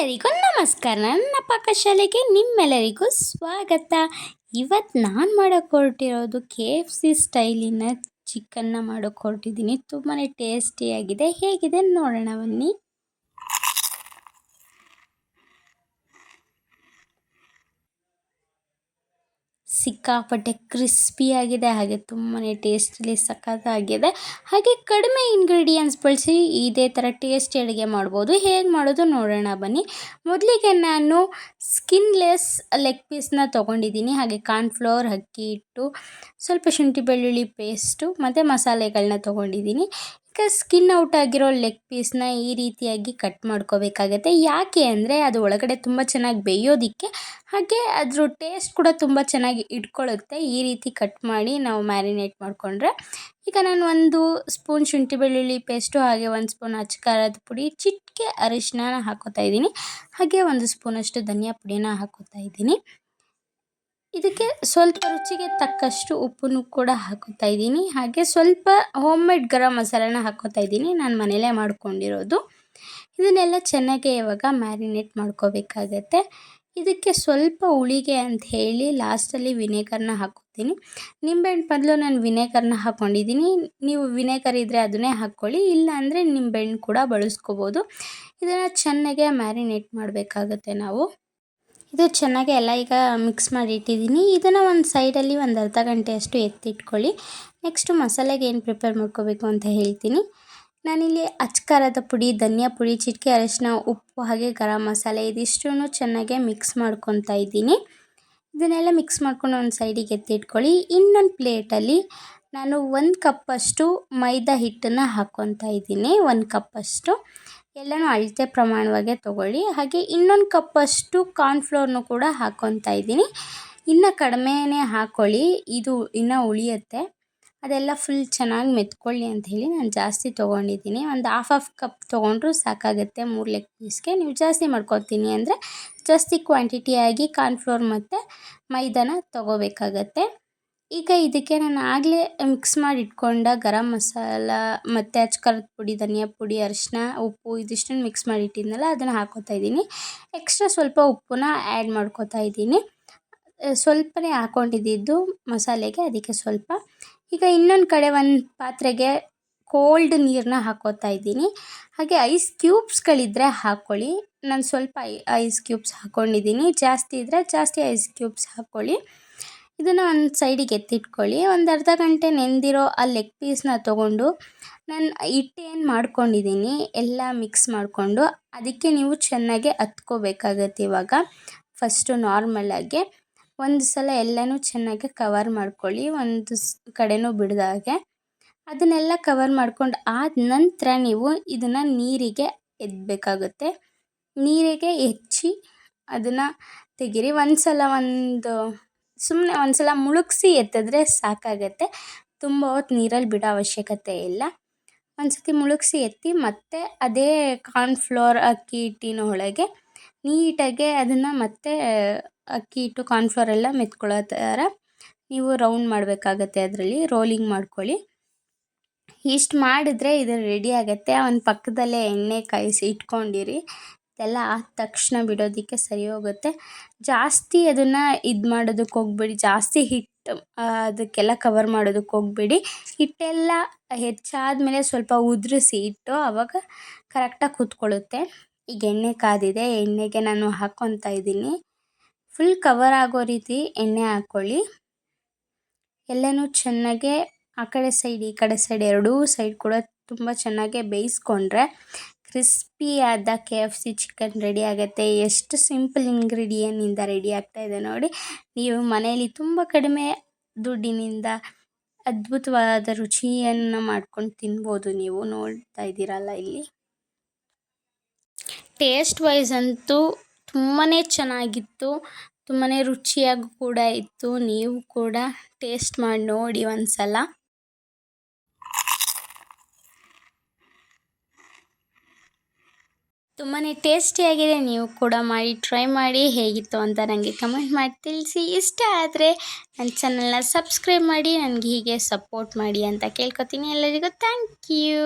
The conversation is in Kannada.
ಎಲ್ಲರಿಗೂ ನಮಸ್ಕಾರ. ನನ್ನ ಪಾಕಶಾಲೆಗೆ ನಿಮ್ಮೆಲ್ಲರಿಗೂ ಸ್ವಾಗತ. ಇವತ್ತು ನಾನು ಮಾಡೋಕ್ಕೆ ಹೊರಟಿರೋದು ಕೆ ಎಫ್ ಸಿ ಸ್ಟೈಲಿನ ಚಿಕನ್ನ ಮಾಡೋಕ್ಕೆ ಹೊರಟಿದ್ದೀನಿ ತುಂಬಾ ಟೇಸ್ಟಿಯಾಗಿದೆ. ಹೇಗಿದೆ ನೋಡೋಣ ಬನ್ನಿ. ಸಿಕ್ಕಾಪಟ್ಟೆ ಕ್ರಿಸ್ಪಿಯಾಗಿದೆ ಹಾಗೆ ತುಂಬಾ ಟೇಸ್ಟಲ್ಲಿ ಸಖತ್ತಾಗಿದೆ. ಹಾಗೆ ಕಡಿಮೆ ಇಂಗ್ರೀಡಿಯೆಂಟ್ಸ್ ಬಳಸಿ ಇದೇ ಥರ ಟೇಸ್ಟಿ ಅಡುಗೆ ಮಾಡ್ಬೋದು. ಹೇಗೆ ಮಾಡೋದು ನೋಡೋಣ ಬನ್ನಿ. ಮೊದಲಿಗೆ ನಾನು ಸ್ಕಿನ್ಲೆಸ್ ಲೆಗ್ ಪೀಸ್ನ ತೊಗೊಂಡಿದ್ದೀನಿ. ಹಾಗೆ ಕಾರ್ನ್ಫ್ಲೋರ್ ಅಕ್ಕಿ ಸ್ವಲ್ಪ ಶುಂಠಿ ಬೆಳ್ಳುಳ್ಳಿ ಪೇಸ್ಟು ಮತ್ತು ಮಸಾಲೆಗಳನ್ನ ತೊಗೊಂಡಿದ್ದೀನಿ. ಈಗ ಸ್ಕಿನ್ ಔಟ್ ಆಗಿರೋ ಲೆಗ್ ಪೀಸ್ನ ಈ ರೀತಿಯಾಗಿ ಕಟ್ ಮಾಡ್ಕೋಬೇಕಾಗತ್ತೆ. ಯಾಕೆ ಅಂದರೆ ಅದು ಒಳಗಡೆ ತುಂಬ ಚೆನ್ನಾಗಿ ಬೇಯೋದಿಕ್ಕೆ, ಹಾಗೆ ಅದ್ರ ಟೇಸ್ಟ್ ಕೂಡ ತುಂಬ ಚೆನ್ನಾಗಿ ಇಟ್ಕೊಳ್ಳುತ್ತೆ ಈ ರೀತಿ ಕಟ್ ಮಾಡಿ ನಾವು ಮ್ಯಾರಿನೇಟ್ ಮಾಡಿಕೊಂಡ್ರೆ. ಈಗ ನಾನು ಒಂದು ಸ್ಪೂನ್ ಶುಂಠಿ ಬೆಳ್ಳುಳ್ಳಿ ಪೇಸ್ಟು ಹಾಗೆ ಒಂದು ಸ್ಪೂನ್ ಅಚ್ಚ ಖಾರದ ಪುಡಿ, ಚಿಟಿಕೆ ಅರಿಶಿನ ಹಾಕೋತಾ ಇದ್ದೀನಿ. ಹಾಗೆ ಒಂದು ಸ್ಪೂನಷ್ಟು ಧನಿಯಾ ಪುಡಿನ ಹಾಕೋತಾ ಇದ್ದೀನಿ. ಇದಕ್ಕೆ ಸ್ವಲ್ಪ ರುಚಿಗೆ ತಕ್ಕಷ್ಟು ಉಪ್ಪನ್ನು ಕೂಡ ಹಾಕೋತಾ ಇದ್ದೀನಿ. ಹಾಗೆ ಸ್ವಲ್ಪ ಹೋಮ್ ಮೇಡ್ ಗರಂ ಮಸಾಲನ ಹಾಕೋತಾ ಇದ್ದೀನಿ. ನಾನು ಮನೇಲೇ ಮಾಡ್ಕೊಂಡಿರೋದು. ಇದನ್ನೆಲ್ಲ ಚೆನ್ನಾಗಿ ಇವಾಗ ಮ್ಯಾರಿನೇಟ್ ಮಾಡ್ಕೋಬೇಕಾಗತ್ತೆ. ಇದಕ್ಕೆ ಸ್ವಲ್ಪ ಹುಳಿಗೆ ಅಂತ ಹೇಳಿ ಲಾಸ್ಟಲ್ಲಿ ವಿನೇಗರ್ನ ಹಾಕೋತೀನಿ ನಿಂಬೆಹಣ್ಣು ಬದಲು ನಾನು ವಿನೇಗರ್ನ ಹಾಕ್ಕೊಂಡಿದ್ದೀನಿ ನೀವು ವಿನೇಗರ್ ಇದ್ದರೆ ಅದನ್ನೇ ಹಾಕ್ಕೊಳ್ಳಿ. ಇಲ್ಲ ಅಂದರೆ ನಿಂಬೆಹಣ್ಣು ಕೂಡ ಬಳಸ್ಕೋಬೋದು. ಇದನ್ನು ಚೆನ್ನಾಗೆ ಮ್ಯಾರಿನೇಟ್ ಮಾಡಬೇಕಾಗತ್ತೆ ನಾವು. ಇದು ಚೆನ್ನಾಗಿ ಎಲ್ಲ ಈಗ ಮಿಕ್ಸ್ ಮಾಡಿ ಇಟ್ಟಿದ್ದೀನಿ. ಇದನ್ನು ಒಂದು ಸೈಡಲ್ಲಿ ಒಂದು ಅರ್ಧ ಗಂಟೆಯಷ್ಟು ಎತ್ತಿಟ್ಕೊಳ್ಳಿ. ನೆಕ್ಸ್ಟು ಮಸಾಲೆಗೆ ಏನು ಪ್ರಿಪೇರ್ ಮಾಡ್ಕೋಬೇಕು ಅಂತ ಹೇಳ್ತೀನಿ. ನಾನಿಲ್ಲಿ ಅಚ್ಕಾರದ ಪುಡಿ, ಧನಿಯಾ ಪುಡಿ, ಚಿಟಿಕೆ ಅರಿಶಿನ, ಉಪ್ಪು ಹಾಗೆ ಗರಂ ಮಸಾಲೆ ಇದಿಷ್ಟು ಚೆನ್ನಾಗೆ ಮಿಕ್ಸ್ ಮಾಡ್ಕೊತಾ ಇದ್ದೀನಿ. ಇದನ್ನೆಲ್ಲ ಮಿಕ್ಸ್ ಮಾಡ್ಕೊಂಡು ಒಂದು ಸೈಡಿಗೆ ಎತ್ತಿಟ್ಕೊಳ್ಳಿ. ಇನ್ನೊಂದು ಪ್ಲೇಟಲ್ಲಿ ನಾನು ಒಂದು ಕಪ್ಪಷ್ಟು ಮೈದಾ ಹಿಟ್ಟನ್ನು ಹಾಕ್ಕೊತಾ ಇದ್ದೀನಿ. ಒಂದು ಕಪ್ಪಷ್ಟು ಎಲ್ಲನೂ ಅಳತೆ ಪ್ರಮಾಣವಾಗೇ ತಗೊಳ್ಳಿ. ಹಾಗೆ ಇನ್ನೊಂದು ಕಪ್ಪಷ್ಟು ಕಾರ್ನ್ಫ್ಲೋರ್ನು ಕೂಡ ಹಾಕ್ಕೊತಾ ಇದ್ದೀನಿ. ಇನ್ನು ಕಡಿಮೆನೇ ಹಾಕ್ಕೊಳ್ಳಿ ಇದು ಇನ್ನೂ ಉಳಿಯುತ್ತೆ. ಅದೆಲ್ಲ ಫುಲ್ ಚೆನ್ನಾಗಿ ಮೆತ್ಕೊಳ್ಳಿ ಅಂತ ಹೇಳಿ ನಾನು ಜಾಸ್ತಿ ತೊಗೊಂಡಿದ್ದೀನಿ. ಒಂದು ಹಾಫ್ ಹಾಫ್ ಕಪ್ ತೊಗೊಂಡ್ರೂ ಸಾಕಾಗುತ್ತೆ ಮೂರು ಲೆಗ್ ಪೀಸ್ಗೆ ನೀವು ಜಾಸ್ತಿ ಮಾಡ್ಕೊತೀನಿ ಅಂದರೆ ಜಾಸ್ತಿ ಕ್ವಾಂಟಿಟಿಯಾಗಿ ಕಾರ್ನ್ಫ್ಲೋರ್ ಮತ್ತು ಮೈದಾನ ತೊಗೋಬೇಕಾಗತ್ತೆ. ಈಗ ಇದಕ್ಕೆ ನಾನು ಆಗಲೇ ಮಿಕ್ಸ್ ಮಾಡಿ ಇಟ್ಕೊಂಡ ಗರಂ ಮಸಾಲ, ಮತ್ತು ಅಚ್ಕರದ ಪುಡಿ, ಧನಿಯಾ ಪುಡಿ, ಅರಿಶಿನ ಉಪ್ಪು ಇದಿಷ್ಟನ್ನು ಮಿಕ್ಸ್ ಮಾಡಿ ಇಟ್ಟಿದ್ನಲ್ಲ, ಅದನ್ನು ಹಾಕ್ಕೋತಾ ಇದ್ದೀನಿ. ಎಕ್ಸ್ಟ್ರಾ ಸ್ವಲ್ಪ ಉಪ್ಪನ್ನ ಆ್ಯಡ್ ಮಾಡ್ಕೋತಾ ಇದ್ದೀನಿ. ಸ್ವಲ್ಪನೇ ಹಾಕ್ಕೊಂಡಿದ್ದಿದ್ದು ಮಸಾಲೆಗೆ, ಅದಕ್ಕೆ ಸ್ವಲ್ಪ. ಈಗ ಇನ್ನೊಂದು ಕಡೆ ಒಂದು ಪಾತ್ರೆಗೆ ಕೋಲ್ಡ್ ನೀರನ್ನ ಹಾಕ್ಕೋತಾ ಇದ್ದೀನಿ. ಹಾಗೆ ಐಸ್ ಕ್ಯೂಬ್ಸ್ಗಳಿದ್ದರೆ ಹಾಕ್ಕೊಳ್ಳಿ ನಾನು ಸ್ವಲ್ಪ ಐಸ್ ಕ್ಯೂಬ್ಸ್ ಹಾಕ್ಕೊಂಡಿದ್ದೀನಿ ಜಾಸ್ತಿ ಇದ್ದರೆ ಜಾಸ್ತಿ ಐಸ್ ಕ್ಯೂಬ್ಸ್ ಹಾಕ್ಕೊಳ್ಳಿ ಇದನ್ನು ಒಂದು ಸೈಡಿಗೆ ಎತ್ತಿಟ್ಕೊಳ್ಳಿ. ಒಂದು ಅರ್ಧ ಗಂಟೆ ನೆಂದಿರೋ ಆ ಲೆಗ್ ಪೀಸ್ನ ತೊಗೊಂಡು ನಾನು ಹಿಟ್ಟೇನು ಮಾಡ್ಕೊಂಡಿದ್ದೀನಿ ಎಲ್ಲ ಮಿಕ್ಸ್ ಮಾಡಿಕೊಂಡು ಅದಕ್ಕೆ ನೀವು ಚೆನ್ನಾಗಿ ಹತ್ಕೋಬೇಕಾಗತ್ತೆ ಇವಾಗ. ಫಸ್ಟು ನಾರ್ಮಲಾಗಿ ಒಂದು ಸಲ ಎಲ್ಲನೂ ಚೆನ್ನಾಗಿ ಕವರ್ ಮಾಡ್ಕೊಳ್ಳಿ, ಒಂದು ಕಡೆನೂ ಬಿಡ್ದಾಗೆ ಅದನ್ನೆಲ್ಲ ಕವರ್ ಮಾಡ್ಕೊಂಡು ಆದ ನಂತರ ನೀವು ಇದನ್ನು ನೀರಿಗೆ ಎದ್ದಬೇಕಾಗುತ್ತೆ ನೀರಿಗೆ ಹೆಚ್ಚಿ ಅದನ್ನು ತೆಗೀರಿ. ಒಂದು ಸಲ ಒಂದು ಸುಮ್ಮನೆ ಒಂದು ಸಲ ಮುಳುಗಿಸಿ ಎತ್ತಿದ್ರೆ ಸಾಕಾಗತ್ತೆ. ತುಂಬ ಹೊತ್ತು ನೀರಲ್ಲಿ ಬಿಡೋ ಅವಶ್ಯಕತೆ ಇಲ್ಲ. ಒಂದು ಮುಳುಗಿಸಿ ಎತ್ತಿ ಮತ್ತೆ ಅದೇ ಕಾರ್ನ್ಫ್ಲೋರ್ ಅಕ್ಕಿ ಹಿಟ್ಟಿನ ಒಳಗೆ ನೀಟಾಗೆ ಅದನ್ನು ಮತ್ತೆ, ಅಕ್ಕಿ ಹಿಟ್ಟು ಕಾರ್ನ್ಫ್ಲೋರ್ ಎಲ್ಲ ಮೆತ್ಕೊಳ್ಳೋ ಥರ ನೀವು ರೌಂಡ್ ಮಾಡಬೇಕಾಗತ್ತೆ ಅದರಲ್ಲಿ. ರೋಲಿಂಗ್ ಮಾಡ್ಕೊಳ್ಳಿ. ಇಷ್ಟು ಮಾಡಿದ್ರೆ ಇದು ರೆಡಿ ಆಗುತ್ತೆ. ಒಂದು ಪಕ್ಕದಲ್ಲೇ ಎಣ್ಣೆ ಕಾಯಿಸಿ ಇಟ್ಕೊಂಡಿರಿ. ಎಲ್ಲ ಆದ ತಕ್ಷಣ ಬಿಡೋದಕ್ಕೆ ಸರಿ ಹೋಗುತ್ತೆ. ಜಾಸ್ತಿ ಅದನ್ನು ಇದು ಮಾಡೋದಕ್ಕೆ ಹೋಗ್ಬೇಡಿ, ಜಾಸ್ತಿ ಹಿಟ್ಟು ಅದಕ್ಕೆಲ್ಲ ಕವರ್ ಮಾಡೋದಕ್ಕೆ ಹೋಗ್ಬೇಡಿ. ಹಿಟ್ಟೆಲ್ಲ ಹೆಚ್ಚಾದ ಮೇಲೆ ಸ್ವಲ್ಪ ಉದುರಿಸಿ ಹಿಟ್ಟು ಆವಾಗ ಕರೆಕ್ಟಾಗಿ ಕೂತ್ಕೊಳ್ಳುತ್ತೆ. ಈಗ ಎಣ್ಣೆ ಕಾದಿದೆ, ಎಣ್ಣೆಗೆ ನಾನು ಹಾಕ್ಕೊತಾ ಇದ್ದೀನಿ. ಫುಲ್ ಕವರ್ ಆಗೋ ರೀತಿ ಎಣ್ಣೆ ಹಾಕ್ಕೊಳ್ಳಿ. ಎಲ್ಲನೂ ಚೆನ್ನಾಗೆ ಆ ಕಡೆ ಸೈಡ್ ಈ ಕಡೆ ಸೈಡ್ ಎರಡೂ ಸೈಡ್ ಕೂಡ ತುಂಬ ಚೆನ್ನಾಗೆ ಬೇಯಿಸ್ಕೊಂಡ್ರೆ ಕ್ರಿಸ್ಪಿಯಾದ K F C chicken ready ಆಗುತ್ತೆ. ಎಷ್ಟು ಸಿಂಪಲ್ ಇಂಗ್ರೀಡಿಯನ್ನಿಂದ ರೆಡಿ ಆಗ್ತಾ ಇದೆ ನೋಡಿ. ನೀವು ಮನೆಯಲ್ಲಿ ತುಂಬ ಕಡಿಮೆ ದುಡ್ಡಿನಿಂದ ಅದ್ಭುತವಾದ ರುಚಿಯನ್ನು ಮಾಡ್ಕೊಂಡು ತಿನ್ಬೋದು ನೀವು. ನೋಡ್ತಾ ಇದ್ದೀರಲ್ಲ ಇಲ್ಲಿ. ಟೇಸ್ಟ್ ವೈಸ್ ಅಂತೂ ತುಂಬಾ ಚೆನ್ನಾಗಿತ್ತು. ತುಂಬಾ ರುಚಿಯಾಗಿ ಕೂಡ ಇತ್ತು. ನೀವು ಕೂಡ ಟೇಸ್ಟ್ ಮಾಡಿ ನೋಡಿ ಒಂದು ಸಲ ತುಂಬಾ ಟೇಸ್ಟಿಯಾಗಿದೆ ನೀವು ಕೂಡ ಮಾಡಿ ಟ್ರೈ ಮಾಡಿ ಹೇಗಿತ್ತು ಅಂತ ನನಗೆ ಕಮೆಂಟ್ ಮಾಡಿ ತಿಳಿಸಿ. ಇಷ್ಟ ಆದರೆ ನನ್ನ ಚಾನಲ್ನ ಸಬ್ಸ್ಕ್ರೈಬ್ ಮಾಡಿ, ನನಗೆ ಹೀಗೆ ಸಪೋರ್ಟ್ ಮಾಡಿ ಅಂತ ಕೇಳ್ಕೊತೀನಿ ಎಲ್ಲರಿಗೂ. Thank you